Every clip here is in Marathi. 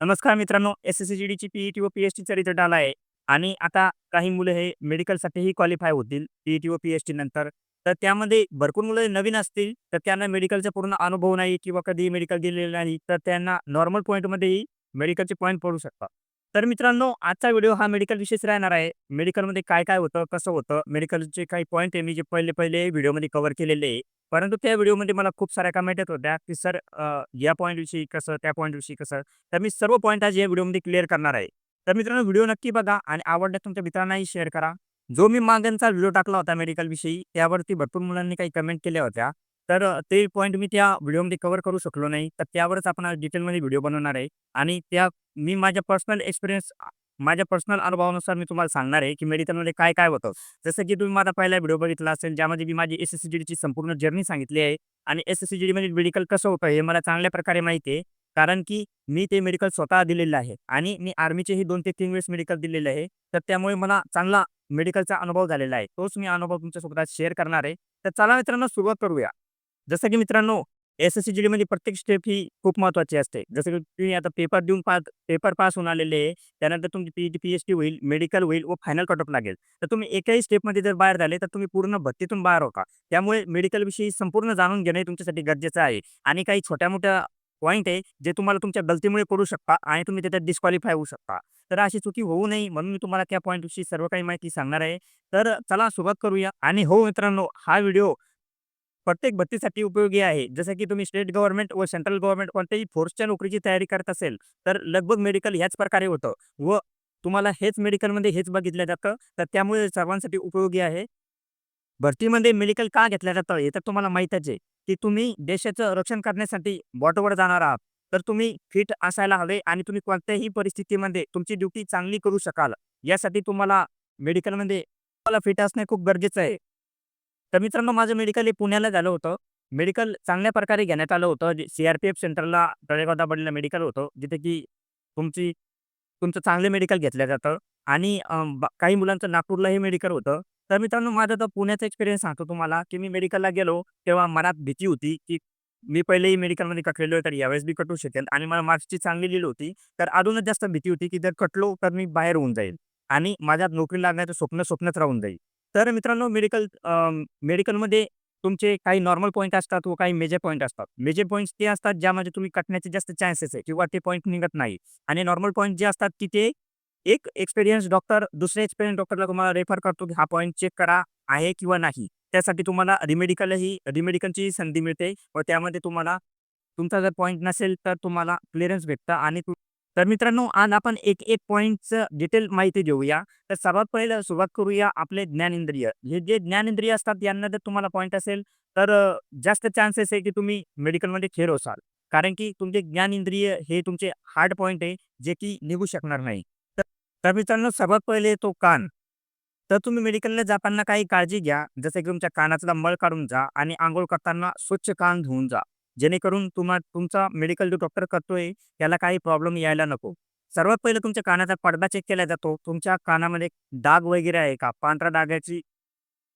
नमस्कार मित्रांनो एस एस सी जी डीची पीईटी व पीएचटीचा रिझल्ट आला आहे. आणि आता काही मुलं हे मेडिकलसाठीही क्वालिफाय होतील पीईटी व पीएचटी नंतर. तर त्यामध्ये भरपूर मुलं नवीन असतील तर त्यांना मेडिकलचा पूर्ण अनुभव नाही किंवा कधी मेडिकल दिलेलं नाही तर त्यांना नॉर्मल पॉईंटमध्येही मेडिकलचे पॉईंट पडू शकतात. तर मित्रांनो आजचा व्हिडिओ हा मेडिकल विशेष राहणार आहे. मेडिकलमध्ये काय काय होतं कसं होतं मेडिकलचे काही पॉईंट आहे मी जे पहिले पहिले व्हिडिओमध्ये कव्हर केलेले आहे. परंतु त्या व्हिडिओमध्ये मला खूप साऱ्या कमेंट येत होत्या की सर या पॉईंटविषयी कसं त्या पॉईंटविषयी कसं? तर मी सर्व पॉईंट आज या व्हिडिओमध्ये क्लिअर करणार आहे. तर मित्रांनो व्हिडिओ नक्की बघा आणि आवडल्यास तुमच्या मित्रांनाही शेअर करा. जो मी मागांचा व्हिडिओ टाकला होता मेडिकल विषयी त्यावरती भरपूर मुलांनी काही कमेंट केल्या होत्या. तर ते पॉईंट मी त्या व्हिडिओमध्ये कव्हर करू शकलो नाही. तर त्यावरच आपण डिटेलमध्ये व्हिडिओ बनवणार आहे. आणि त्या मी माझ्या पर्सनल एक्सपिरियन्स माझ्या पर्सनल अनुभवानुसार मी तुम्हाला सांगणार आहे की मेडिकलमध्ये काय काय होतं. जसं की तुम्ही माझा पहिला व्हिडिओ बघितला असेल ज्यामध्ये मी माझी एस एस सी ची संपूर्ण जर्नी सांगितली आहे. आणि एस एस सी मध्ये मेडिकल कसं होतं हे मला चांगल्या प्रकारे माहिती आहे. कारण की मी ते मेडिकल स्वतः दिलेलं आहे. आणि मी आर्मीचेही दोन ते तीन वेळेस मेडिकल दिलेले आहे. तर त्यामुळे मला चांगला मेडिकलचा अनुभव झालेला आहे. तोच मी अनुभव तुमच्यासोबत शेअर करणार आहे. तर चला मित्रांनो सुरुवात करूया. जसं की मित्रांनो एस एस सी जी मध्ये प्रत्येक स्टेप ही खूप महत्त्वाची असते. जसं की तुम्ही आता पेपर देऊन पास पेपर पास होऊन आलेले आहे त्यानंतर तुमची P G P H T होईल मेडिकल होईल व फायनल कटअप लागेल. तर तुम्ही एकाही स्टेपमध्ये जर बाहेर झाले तर तुम्ही पूर्ण भत्तीतून बाहेर होता. त्यामुळे मेडिकलविषयी संपूर्ण जाणून घेणे तुमच्यासाठी गरजेचं आहे. आणि काही छोट्या मोठ्या पॉईंट आहे जे तुम्हाला तुमच्या गलतीमुळे पडू शकता आणि तुम्ही त्याच्यात डिस्क्वालिफाय होऊ शकता. तर अशी चुकी होऊ नये म्हणून मी तुम्हाला त्या पॉईंटविषयी सर्व काही माहिती सांगणार आहे. तर चला सुरुवात करूया. आणि हो मित्रांनो हा व्हिडिओ प्रत्येक भत्तीसाठी उपयोगी आहे. जसं की तुम्ही स्टेट गव्हर्नमेंट व सेंट्रल गव्हर्नमेंट कोणत्याही फोर्सच्या नोकरीची तयारी करत असेल तर लगभग मेडिकल ह्याच प्रकारे होतं. व तुम्हाला हेच मेडिकलमध्ये हेच बघितलं जातं. तर त्यामुळे सर्वांसाठी उपयोगी आहे. भरतीमध्ये मेडिकल का घेतलं जातं हे तर तुम्हाला माहीतच आहे. की तुम्ही देशाचं रक्षण करण्यासाठी बॉटवर जाणार आहात. तर तुम्ही फिट असायला हवे आणि तुम्ही कोणत्याही परिस्थितीमध्ये तुमची ड्युटी चांगली करू शकाल. यासाठी तुम्हाला मेडिकलमध्ये तुम्हाला फिट असणे खूप गरजेचं आहे. तर मित्रांनो माझं मेडिकल हे पुण्याला झालं होतं. मेडिकल चांगल्या प्रकारे घेण्यात आलं होतं. सी आर पी एफ सेंटरला तळेगाव पडलेलं मेडिकल होतं. जिथे की तुमची तुमचं चांगले मेडिकल घेतलं जातं. आणि काही मुलांचं नागपूरलाही मेडिकल होतं. तर मित्रांनो माझा तर पुण्याचा एक्सपिरियन्स सांगतो तुम्हाला की मी मेडिकलला गेलो तेव्हा मनात भीती होती की मी पहिलेही मेडिकलमध्ये कटलेलो आहे तर यावेळेस बी कटू शकेल. आणि मला मार्क्सची चांगली लिहिली होती. तर अजूनच जास्त भीती होती की जर कटलो तर मी बाहेर होऊन जाईल. आणि माझ्यात नोकरी लागण्याचं स्वप्न स्वप्नच राहून जाईल. तर मित्रांनो मेडिकल मेडिकलमध्ये तुमचे काही नॉर्मल पॉईंट असतात व काही मेजर पॉईंट असतात. मेजर पॉईंट्स ते असतात ज्यामध्ये तुम्ही कटण्याचे जास्त चान्सेस आहे किंवा ते पॉईंट निघत नाही. आणि नॉर्मल पॉईंट जे असतात की ते एक एक्सपिरियन्स डॉक्टर दुसऱ्या एक्सपिरियन्स डॉक्टरला तुम्हाला रेफर करतो की हा पॉईंट चेक करा आहे किंवा नाही. त्यासाठी तुम्हाला रिमेडिकलही रिमेडिकलची संधी मिळते व त्यामध्ये तुम्हाला तुमचा जर पॉईंट नसेल तर तुम्हाला क्लिअरन्स भेटतं आणि तर मित्रांनो आज आपण एक एक पॉईंटचं डिटेल माहिती देऊया. तर सर्वात पहिलं सुरुवात करूया आपले ज्ञानेंद्रिय. हे जे ज्ञानेंद्रिय असतात यांना जर तुम्हाला पॉईंट असेल तर जास्त चान्सेस आहे की तुम्ही मेडिकलमध्ये खेळ होसाल कारण की तुमचे ज्ञानेंद्रिय हे तुमचे हार्ड पॉईंट आहे जे की निघू शकणार नाही. तर मित्रांनो सर्वात पहिले तो कान. तर तुम्ही मेडिकलला जाताना काही काळजी घ्या. जसं की तुमच्या कानाचा मळ काढून जा आणि आंघोळ करताना स्वच्छ कान धुवून जा. जेणेकरून तुम्हा तुमचा मेडिकल जो डॉक्टर करतोय त्याला काही प्रॉब्लेम यायला नको. सर्वात पहिलं तुमच्या कानाचा पडदा चेक केला जातो. तुमच्या कानामध्ये डाग वगैरे आहे का? पांढऱ्या डागाची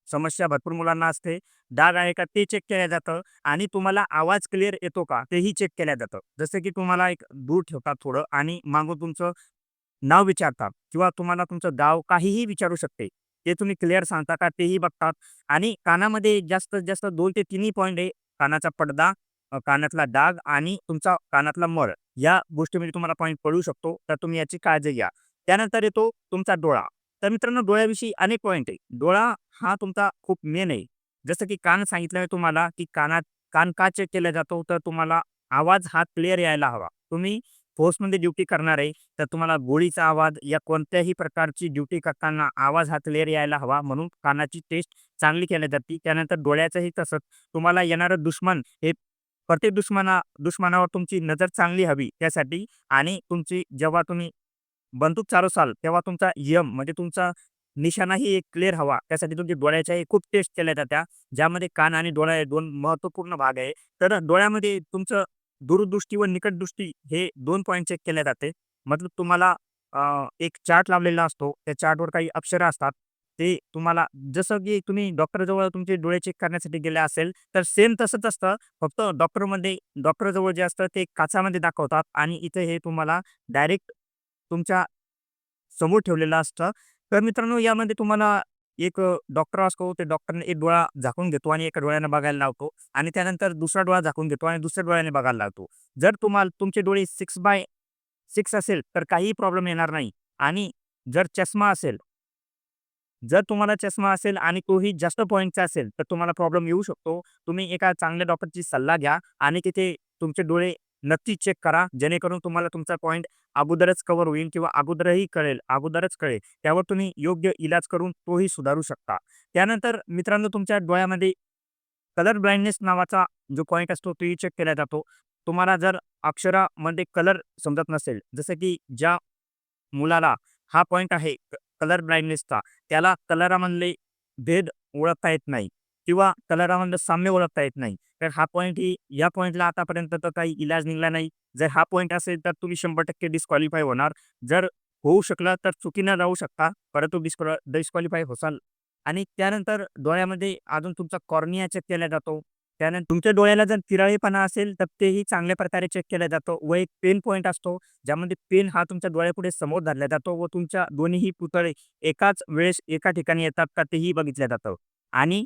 समस्या भरपूर मुलांना असते. डाग आहे का? ते चेक केलं जातं आणि तुम्हाला आवाज क्लिअर येतो का? तेही चेक केलं जातं. जसं की तुम्हाला एक दूर ठेवतात थोडं आणि मागून तुमचं नाव विचारतात किंवा तुम्हाला तुमचं गाव काहीही विचारू शकते. ते तुम्ही क्लिअर सांगता का? तेही बघतात आणि कानामध्ये जास्तीत जास्त दोन ते तिन्ही पॉईंट आहे. कानाचा पडदा कानातला डाग आणि तुमचा कानातला मळ या गोष्टीमध्ये तुम्हाला पॉईंट पडू शकतो. तर तुम्ही याची काळजी घ्या. त्यानंतर येतो तुमचा डोळा. तर मित्रांनो डोळ्याविषयी अनेक पॉईंट आहे. डोळा हा तुमचा खूप मेन आहे. जसं की कान सांगितलं आहे तुम्हाला की कानात कान का चेक केला जातो? तर तुम्हाला आवाज हा क्लिअर यायला हवा. तुम्ही फोर्समध्ये ड्युटी करणार आहे तर तुम्हाला गोळीचा आवाज या कोणत्याही प्रकारची ड्युटी करताना आवाज हा क्लिअर यायला हवा म्हणून कानाची टेस्ट चांगली केली जाते. त्यानंतर डोळ्याचंही तसंच. तुम्हाला येणारं दुश्मन हे प्रत्येक दुश्मना दुश्मनावर तुमची नजर चांगली हवी त्यासाठी आणि तुमची जेव्हा तुम्ही बंदूक चालवसाल तेव्हा तुमचा यम म्हणजे तुमचा निशाणाही एक क्लिअर हवा. त्यासाठी तुमच्या डोळ्याच्याही खूप टेस्ट केल्या जात्या ज्यामध्ये कान आणि डोळा हे दोन महत्त्वपूर्ण भाग आहे. तर डोळ्यामध्ये तुमचं दूरदृष्टी व निकटदृष्टी हे दोन पॉईंट चेक केले जाते. मतलब तुम्हाला एक चार्ट लावलेला असतो. त्या चार्टवर काही अक्षरं असतात. ते तुम्हाला जसं की तुम्ही डॉक्टरजवळ तुमचे डोळे चेक करण्यासाठी गेले असेल, तर सेम तसंच असतं. फक्त डॉक्टरमध्ये डॉक्टरजवळ जे असतं ते काचामध्ये दाखवतात आणि इथे हे तुम्हाला डायरेक्ट तुमच्यासमोर ठेवलेलं असतं. तर मित्रांनो यामध्ये तुम्हाला एक डॉक्टर असतो. ते डॉक्टरने एक डोळा झाकून घेतो आणि एका डोळ्याने बघायला लावतो आणि त्यानंतर दुसरा डोळा झाकून घेतो आणि दुसऱ्या डोळ्याने बघायला लावतो. जर तुम्हाला तुमचे डोळे 6/6 असेल तर काहीही प्रॉब्लेम येणार नाही आणि जर चष्मा असेल जर तुम्हाला चष्मा असेल आणि तोही जास्त पॉईंटचा असेल, तर तुम्हाला प्रॉब्लेम येऊ शकतो. तुम्ही एका चांगल्या डॉक्टरची सल्ला घ्या आणि तिथे तुमचे डोळे नक्की चेक करा. जेणेकरून तुम्हाला तुमचा पॉईंट अगोदरच कव्हर होईल किंवा अगोदरही कळेल अगोदरच कळेल. त्यावर तुम्ही योग्य इलाज करून तोही सुधारू शकता. त्यानंतर मित्रांनो तुमच्या डोळ्यामध्ये कलर ब्लाइंडनेस नावाचा जो पॉईंट असतो तोही चेक केला जातो. तुम्हाला जर अक्षरामध्ये कलर समजत नसेल, जसं की ज्या मुलाला हा पॉईंट आहे कलर ब्लाइंडनेसचा, त्याला कलरामधले भेद ओळखता येत नाही किंवा कलरामधलं साम्य ओळखता येत नाही. तर हा पॉईंट ही या पॉईंटला आतापर्यंत तर काही इलाज निघाला नाही. जर हा पॉईंट असेल तर तुम्ही 100% डिस्क्वालिफाय होणार. जर होऊ शकलं तर चुकीनं राहू शकता, परंतु डिस्क्वा डिस्क्वालिफाय होसाल आणि त्यानंतर डोळ्यामध्ये अजून तुमचा कॉर्निया चेक केला जातो. त्यानंतर तुमच्या डोळ्याला जर तिराळीपणा असेल, तर तेही चांगल्या प्रकारे चेक केला जातो व एक पेन पॉईंट असतो, ज्यामध्ये पेन हा तुमच्या डोळ्यापुढे समोर धरला जातो व तुमच्या दोन्हीही पुतळे एकाच वेळेस एका ठिकाणी येतात का तेही बघितलं जातं आणि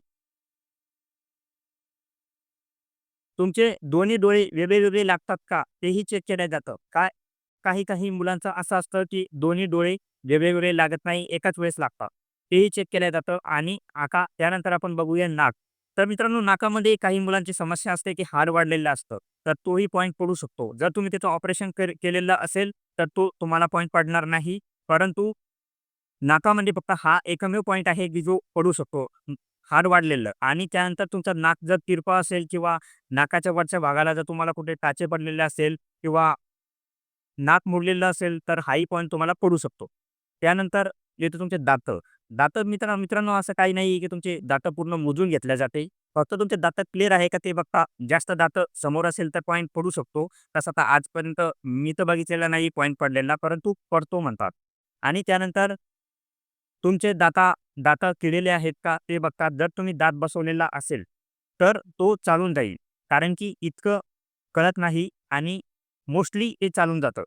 तुमचे दोन्ही डोळे वेगळे-वेगळे लागतात का तेही चेक केलं जातं. काय काही-काही मुलांचं असं असतं, की दोन्ही डोळे वेगळे-वेगळे लागत नाही, एकाच वेळेस लागतात. तेही चेक केलं जातं आणि आका त्यानंतर आपण बघूया नाक. तर मित्रांनो नाकामध्ये काही मुलांची समस्या असते, की हाड वाढलेलं असतं. तर तोही पॉईंट पडू शकतो. जर तुम्ही त्याचं ऑपरेशन केलेलं असेल, तर तो तुम्हाला पॉईंट पडणार नाही. परंतु नाकामध्ये फक्त हा एकमेव पॉईंट आहे, की जो पडू शकतो. हाड वाढलेलं आणि त्यानंतर तुमचं नाक जर तिरपा असेल किंवा नाकाच्या वरच्या भागाला जर तुम्हाला कुठे टाचे पडलेले असेल किंवा नाक मुडलेलं असेल, तर हाही पॉईंट तुम्हाला पडू शकतो. त्यानंतर येतो तुमचे दातं. दात मित्र मित्रांनो असं काही नाही, की तुमचे दात पूर्ण मोजून घेतल्या जाते. फक्त तुमचे दात क्लिअर आहे का ते बघता. जास्त दात समोर असेल तर पॉईंट पडू शकतो. तसं आता आजपर्यंत मी तर बघितलेला नाही पॉईंट पडलेला, परंतु पडतो म्हणतात. आणि त्यानंतर तुमचे दाता दात किडलेले आहेत का ते बघतात. जर तुम्ही दात बसवलेला असेल, तर तो चालून जाईल. कारण की इतकं कळत नाही आणि मोस्टली ते चालून जातं.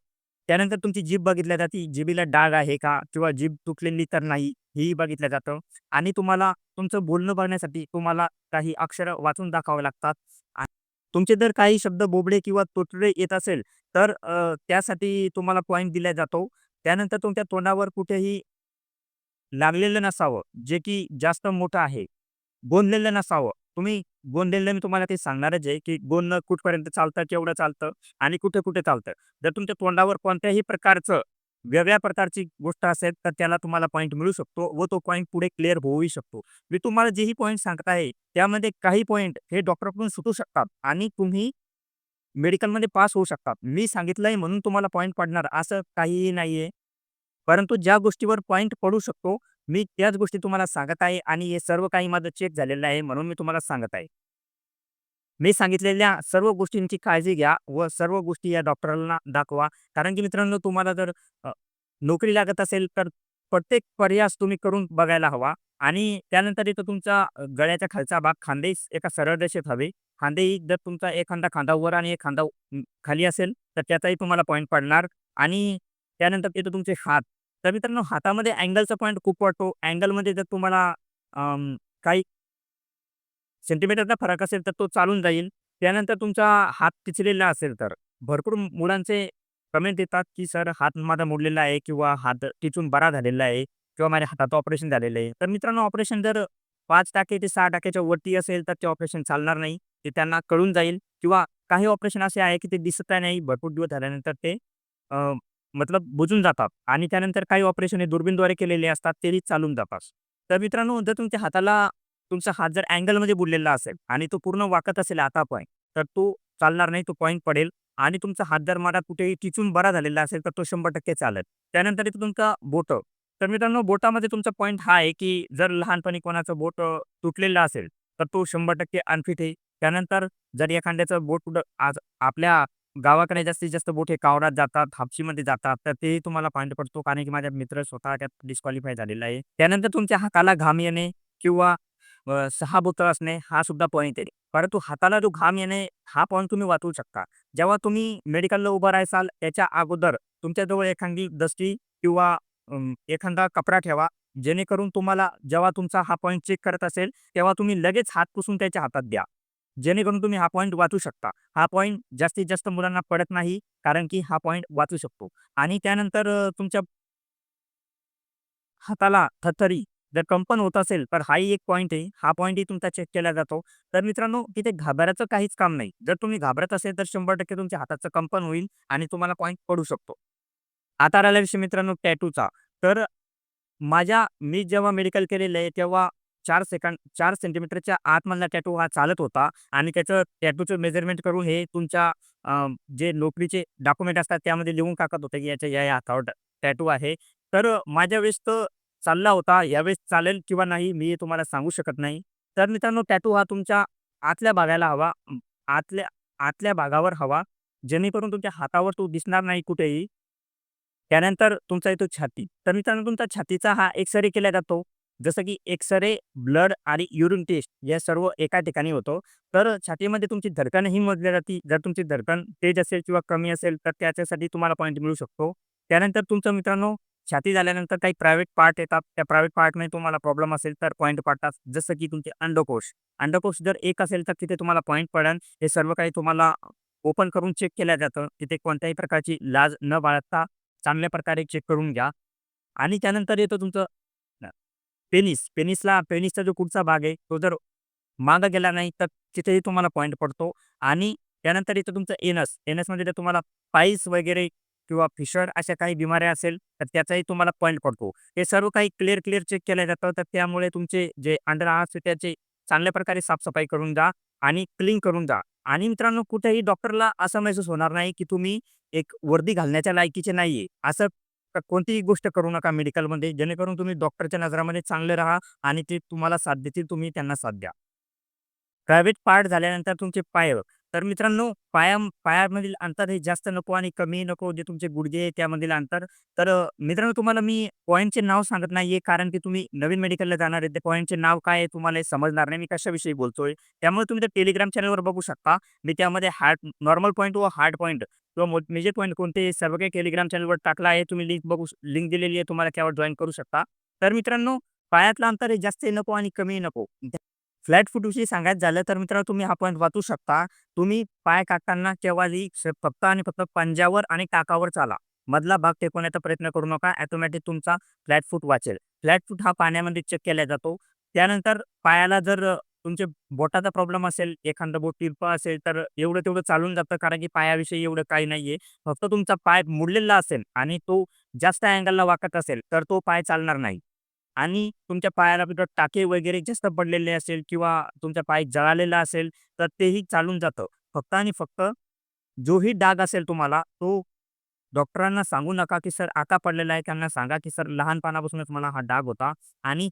त्यानंतर तुमची जीभ बघितल्या जाते. जिभेला डाग आहे का किंवा जीभ तुटलेली तर नाही, हेही बघितलं जातं आणि तुम्हाला तुमचं बोलणं बघण्यासाठी तुम्हाला काही अक्षरं वाचून दाखवावे लागतात. तुमचे जर काही शब्द बोबडे किंवा तोटडे येत असेल, तर त्यासाठी तुम्हाला पॉईंट दिला जातो. त्यानंतर तुमच्या तोंडावर कुठेही लागलेलं नसावं, जे की जास्त मोठं आहे. गोंदलेलं नसावं. तुम्ही गोंदलेलं मी तुम्हाला ते सांगणारच आहे, की गोंधळ कुठपर्यंत चालतं, केवढं चालतं आणि कुठे-कुठे चालतं. जर तुमच्या तोंडावर कोणत्याही प्रकारचं वेगळ्या प्रकारची गोष्ट असेल, तर त्याला तुम्हाला पॉईंट मिळू शकतो व तो पॉईंट पुढे क्लिअर होऊही शकतो. मी तुम्हाला जेही पॉईंट सांगत आहे, त्यामध्ये काही पॉईंट हे डॉक्टरकडून सुटू शकतात आणि तुम्ही मेडिकलमध्ये पास होऊ शकतात. मी सांगितलंय म्हणून तुम्हाला पॉईंट पडणार असं काहीही नाहीये. परंतु ज्या गोष्टीवर पॉईंट पडू शकतो, मी त्याच गोष्टी तुम्हाला सांगत आहे आणि हे सर्व काही माझं चेक झालेलं आहे म्हणून मी तुम्हाला सांगत आहे. मी सांगितलेल्या सर्व गोष्टींची काळजी घ्या व सर्व गोष्टी या डॉक्टरांना दाखवा. कारण की मित्रांनो तुम्हाला जर नोकरी लागत असेल, तर प्रत्येक पर्यास तुम्ही करून बघायला हवा आणि त्यानंतर इथं तुमचा गळ्याच्या खालचा भाग खांदे एका सरळ रेषेत हवे. खांदेही जर तुमचा एखादा खांदा वर आणि एक खांदा खाली असेल, तर त्याचाही तुम्हाला पॉईंट पडणार आणि त्यानंतर इथं तुमचे हात. तर मित्रांनो हातामध्ये अँगलचा पॉईंट खूप वाटतो अँगलमध्ये जर तुम्हाला काही सेंटीमीटरचा फरक असेल, तर तो चालून जाईल. त्यानंतर तुमचा हात पिचलेला असेल तर. भरपूर मुलांचे कमेंट येतात, की "सर हात माझा मोडलेला आहे किंवा हात टिचून बरा झालेला आहे किंवा माझ्या हाताचं ऑपरेशन झालेलं आहे." तर मित्रांनो ऑपरेशन जर पाच टाके ते सहा टाक्याच्या वरती असेल, तर ते ऑपरेशन चालणार नाही. ते त्यांना कळून जाईल किंवा काही ऑपरेशन असे आहे, की ते दिसत नाही. भरपूर दिवस झाल्यानंतर ते मतलब बुजून जातात आणि त्यानंतर काही ऑपरेशन हे दुर्बीनद्वारे केलेले असतात, तेही चालून जातात. तर मित्रांनो जर तुमच्या हाताला तुमचा हात जर अँगलमध्ये बुडलेला असेल आणि तो पूर्ण वाकत असेल आता पॉईंट तर तो चालणार नाही, तो पॉईंट पडेल आणि तुमचा हात जर मला कुठेही टिचून बरा झालेला असेल, तर तो 100% चालेल. त्यानंतर इथं तुमचा बोटं. तर मित्रांनो बोटामध्ये तुमचा पॉईंट हा आहे, की जर लहानपणी कोणाचं बोट तुटलेलं असेल, तर तो 100% अनफिट आहे. त्यानंतर जर एखाद्याचं बोट आज आपल्या गावाकडे जास्तीत जास्त बोट हे कावरात जातात, हापशीमध्ये जातात. तर तेही तुम्हाला पॉईंट पडतो कारण की माझ्या मित्र स्वतः त्यात डिस्क्वालिफाय झालेला आहे. त्यानंतर तुमच्या हाताला घाम येणे किंवा सहा 6 असणे हा सुद्धा पॉईंट आहे. परंतु हाताला जो घाम येणे हा पॉईंट तुम्ही वाचवू शकता. जेव्हा तुम्ही मेडिकलला उभं राहाल त्याच्या अगोदर तुमच्याजवळ एखादी दस्ती किंवा एखादा कपडा ठेवा. जेणेकरून तुम्हाला जेव्हा तुमचा हा पॉईंट चेक करत असेल, तेव्हा तुम्ही लगेच हात पुसून त्याच्या हातात द्या. जेणेकरून तुम्ही हा पॉईंट वाचू शकता. हा पॉईंट जास्तीत जास्त मुलांना पडत नाही, कारण की हा पॉईंट वाचू शकतो. आणि त्यानंतर तुमच्या हाताला थथरी जर कंपन होत असेल, तर हाही एक पॉईंट आहे. हा पॉईंटही तुमचा चेक केला जातो. तर मित्रांनो तिथे घाबरायचं काहीच काम नाही. जर तुम्ही घाबरत असेल, तर 100% तुमच्या हाताचं कंपन होईल आणि तुम्हाला पॉईंट पडू शकतो. आता राहिला विषय मित्रांनो टॅटूचा. तर माझ्या मी जेव्हा मेडिकल केलेलं आहे, तेव्हा चार सेकंड चार सेंटीमीटरच्या आतमधला टॅटू हा चालत होता आणि त्याचं टॅटूचं मेजरमेंट करून हे तुमच्या जे नोकरीचे डॉक्युमेंट असतात त्यामध्ये लिहून टाकत होते, की याच्या या, हातावर टॅटू आहे. तर माझ्या वेळेस तर चालला होता. यावेळेस चालेल किंवा नाही मी तुम्हाला सांगू शकत नाही. तर मित्रांनो टॅटू हा तुमच्या आतल्या भागाला हवा. आतल्या आतल्या भागावर हवा. जेणेकरून तुमच्या हातावर तो दिसणार नाही कुठेही. त्यानंतर तुमचा येतो छाती. तर मित्रांनो तुमचा छातीचा हा एक्स-रे केला जातो. जसं की एक्स-रे, ब्लड आणि युरिन टेस्ट या सर्व एका ठिकाणी होतो. तर छातीमध्ये तुमची धडकनही मोजली जाते. जर तुमची धडकण तेज असेल किंवा कमी असेल, तर त्याच्यासाठी तुम्हाला पॉईंट मिळू शकतो. त्यानंतर तुमचं मित्रांनो छाती झाल्यानंतर काही प्रायव्हेट पार्ट येतात. त्या प्रायव्हेट पार्टमध्ये तुम्हाला प्रॉब्लेम असेल, तर पॉईंट पडतात. जसं की तुमचे अंडकोश. अंडकोश जर एक असेल, तर तिथे तुम्हाला पॉईंट पडेल. हे सर्व काही तुम्हाला ओपन करून चेक केलं जातं. तिथे कोणत्याही प्रकारची लाज न बाळगता चांगल्या प्रकारे चेक करून घ्या. आणि त्यानंतर येतो तुमचं पेनिस. पेनिसला पेनिसचा जो कुठचा भाग आहे, तो जर मागं गेला नाही, तर तिथेही तुम्हाला पॉईंट पडतो. आणि त्यानंतर येतं तुमचं एनस. एनसमध्ये जर तुम्हाला पाईस वगैरे किंवा फिशर अशा काही बिमाऱ्या असेल, तर त्याचाही तुम्हाला पॉईंट पडतो. हे सर्व काही क्लिअर, क्लिअर चेक केलं जातं. तर त्यामुळे तुमचे जे अंडर आर्म्स त्याचे चांगल्या प्रकारे साफसफाई करून जा आणि क्लीन करून जा. आणि मित्रांनो कुठेही डॉक्टरला असा महसूस होणार नाही, की तुम्ही एक वर्दी घालण्याच्या लायकीचे नाहीये. असं कोणतीही गोष्ट करू नका मेडिकलमध्ये. जेणेकरून तुम्ही डॉक्टरच्या नजरामध्ये चांगले राहा आणि ते तुम्हाला साथ देतील, तुम्ही त्यांना साथ द्या. प्रायव्हेट पार्ट झाल्यानंतर तुमचे पाय. तर मित्रांनो पाया पायामधील अंतर हे जास्त नको आणि कमी नको. जे तुमचे गुडघे आहे त्यामधील अंतर. तर मित्रांनो तुम्हाला मी पॉईंटचे नाव सांगत नाहीये, कारण की तुम्ही नवीन मेडिकलला जाणार आहे. ते पॉईंटचे नाव काय आहे तुम्हाला समजणार नाही. मी कशाविषयी बोलतोय. त्यामुळे तुम्ही त्या टेलिग्राम चॅनलवर बघू शकता. मी त्यामध्ये हार्ड नॉर्मल पॉईंट व हार्ड पॉईंट किंवा मेजर पॉईंट कोणते सर्व काही टेलिग्राम चॅनलवर टाकला आहे. तुम्ही लिंक बघू लिंक दिलेली आहे. तुम्हाला त्यावर जॉईन करू शकता. तर मित्रांनो पायातलं अंतर हे जास्त नको आणि कमी नको. फ्लॅट फूटविषयी सांगायचं झालं तर मित्रांनो तुम्ही हा पॉईंट वाचू शकता. तुम्ही पाय टाकताना केव्हाही फक्त आणि फक्त पंजावर आणि टाकावर चाला. मधला भाग टेकवण्याचा प्रयत्न करू नका. ऑटोमॅटिक तुमचा फ्लॅट फूट वाचेल. फ्लॅट फूट हा पाण्यामध्ये चेक केला जातो. त्यानंतर पायाला जर तुमचे तुमच्या बोटाचा प्रॉब्लेम असेल, एखादं बोट तिरपं असेल, तर एवढं तेवढं चालून जातं कारण की पायाविषयी एवढं काही नाहीये. फक्त तुमचा पाय मुडलेला असेल आणि तो जास्त अँगलला वाकत असेल, तर तो पाय चालणार नाही. आणि तुमच्या पायाला कुठं टाके वगैरे जास्त पडलेले असेल किंवा तुमचा पाय जळालेला असेल, तर तेही चालून जातं. फक्त आणि फक्त जोही डाग असेल तुम्हाला, तो डॉक्टरांना सांगू नका, की सर आका पडलेला आहे. त्यांना सांगा, की सर लहानपणापासूनच मला हा डाग होता. आणि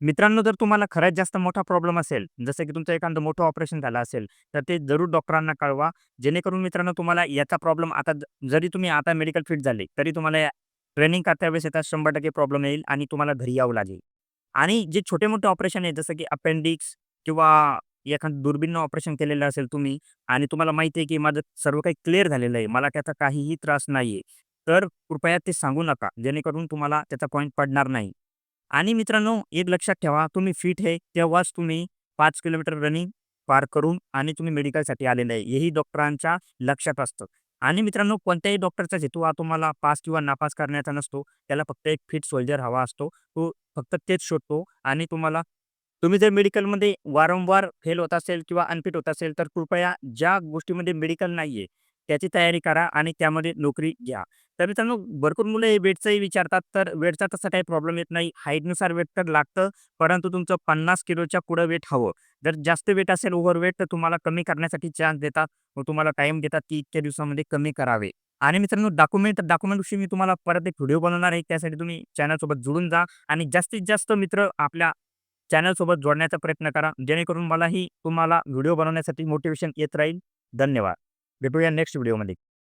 मित्रांनो जर तुम्हाला खरंच जास्त मोठा प्रॉब्लेम असेल, जसं की तुमचं एखादं मोठं ऑपरेशन झालं असेल, तर ते जरूर डॉक्टरांना कळवा. जेणेकरून मित्रांनो तुम्हाला याचा प्रॉब्लेम आता जरी तुम्ही आता मेडिकल फिट झाले, तरी तुम्हाला ट्रेनिंग करता वेळेस येतात शंभर टक्के प्रॉब्लेम येईल आणि तुम्हाला घरी यावं लागेल. आणि जे छोटे-मोठे ऑपरेशन आहे जसं की अपेंडिक्स किंवा एखादं दुर्बीणनं ऑपरेशन केलेलं असेल तुम्ही आणि तुम्हाला माहिती आहे, की माझं सर्व काही क्लिअर झालेलं आहे. मला त्याचा काहीही त्रास नाहीये. तर कृपया ते सांगू नका. जेणेकरून तुम्हाला त्याचा पॉईंट पडणार नाही. आणि मित्रांनो एक लक्षात ठेवा, तुम्ही फिट आहे तेव्हाच तुम्ही पाच किलोमीटर रनिंग पार करून आणि तुम्ही मेडिकलसाठी आलेले आहे. हेही डॉक्टरांच्या लक्षात असतं. आणि मित्रांनो कोणत्याही डॉक्टरचा हेतू हा तुम्हाला पास किंवा नापास करण्याचा नसतो. त्याला फक्त एक फिट सोल्जर हवा असतो. तो फक्त तेच शोधतो आणि तुम्हाला तुम्ही जर मेडिकलमध्ये वारंवार फेल होत असेल किंवा अनफिट होत असेल, तर कृपया ज्या गोष्टीमध्ये मेडिकल नाही आहे त्याची तयारी करा आणि त्यामध्ये नोकरी घ्या. तर मित्रांनो भरपूर मुलं हे वेटचंही विचारतात, तर वेटचा तसा काही प्रॉब्लेम येत नाही. हाईटनुसार वेट तर लागतं, परंतु तुमचं 50 किलोच्या पुढं वेट हवं. जर जास्त वेट असेल ओव्हरवेट, तर तुम्हाला कमी करण्यासाठी चान्स देतात व तुम्हाला टाईम देतात, की इतक्या दिवसामध्ये कमी करावे. आणि मित्रांनो डॉक्युमेंट डॉक्युमेंटविषयी मी तुम्हाला परत एक व्हिडिओ बनवणार आहे. त्यासाठी तुम्ही चॅनलसोबत जुळून जा आणि जास्तीत जास्त मित्र आपल्या चॅनलसोबत जोडण्याचा प्रयत्न करा. जेणेकरून मलाही तुम्हाला व्हिडिओ बनवण्यासाठी मोटिवेशन येत राहील. धन्यवाद. ভেটোরিয়ার নেক্সট ভিডিওમાં দেখি